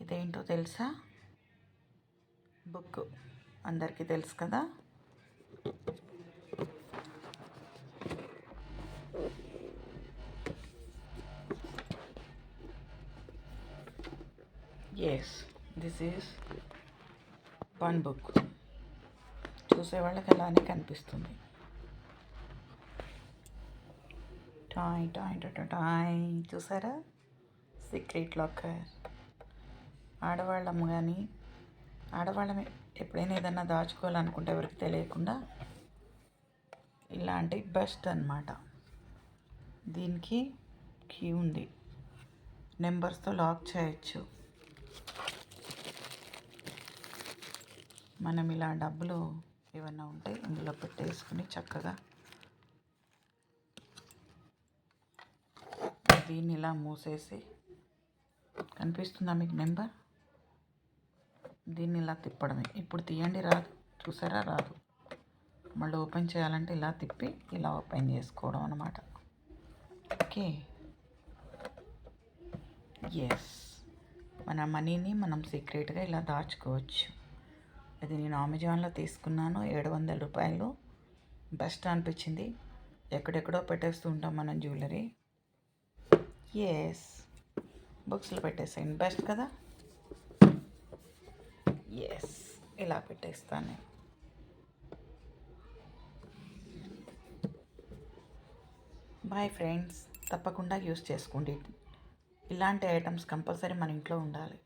ఇదేంటో తెలుసా? బుక్ అందరికీ తెలుసు కదా? Yes this is one book చూసేవాళ్ళకి అలానే కనిపిస్తుంది. టాయ్ టాయ్ టాయ్ టాయ్ చూసారా? సీక్రెట్ లాకర్ ఆడవాళ్ళము కానీ ఆడవాళ్ళమే ఎప్పుడైనా ఏదైనా దాచుకోవాలనుకుంటే ఎవరికి తెలియకుండా ఇలాంటి బెస్ట్ అన్నమాట. దీనికి కీ ఉంది. నెంబర్స్తో లాక్ చేయొచ్చు. మనం ఇలా డబ్బులు ఏమన్నా ఉంటే ఇందులో పెట్టేసుకుని చక్కగా దీన్ని ఇలా మూసేసి కనిపిస్తుందా మీకు నెంబర్? దీన్ని ఇలా తిప్పడమే. ఇప్పుడు తీయండి రాదు చూసారా? రాదు. మళ్ళీ ఓపెన్ చేయాలంటే ఇలా తిప్పి ఇలా ఓపెన్ చేసుకోవడం అనమాట ఓకే. ఎస్ మన మనీని మనం సీక్రెట్గా ఇలా దాచుకోవచ్చు. ఇది నేను అమెజాన్లో తీసుకున్నాను. ఏడు వందల రూపాయలు. బెస్ట్ అనిపించింది. ఎక్కడెక్కడో పెట్టేస్తూ ఉంటాం మనం జ్యువెలరీ. ఎస్ బుక్స్లో పెట్టేసేయండి. బెస్ట్ కదా? ఎస్ ఇలా పెట్టేస్తాను. నేను బాయ్ ఫ్రెండ్స్ తప్పకుండా యూస్ చేసుకోండి. ఇలాంటి ఐటమ్స్ కంపల్సరీ మన ఇంట్లో ఉండాలి.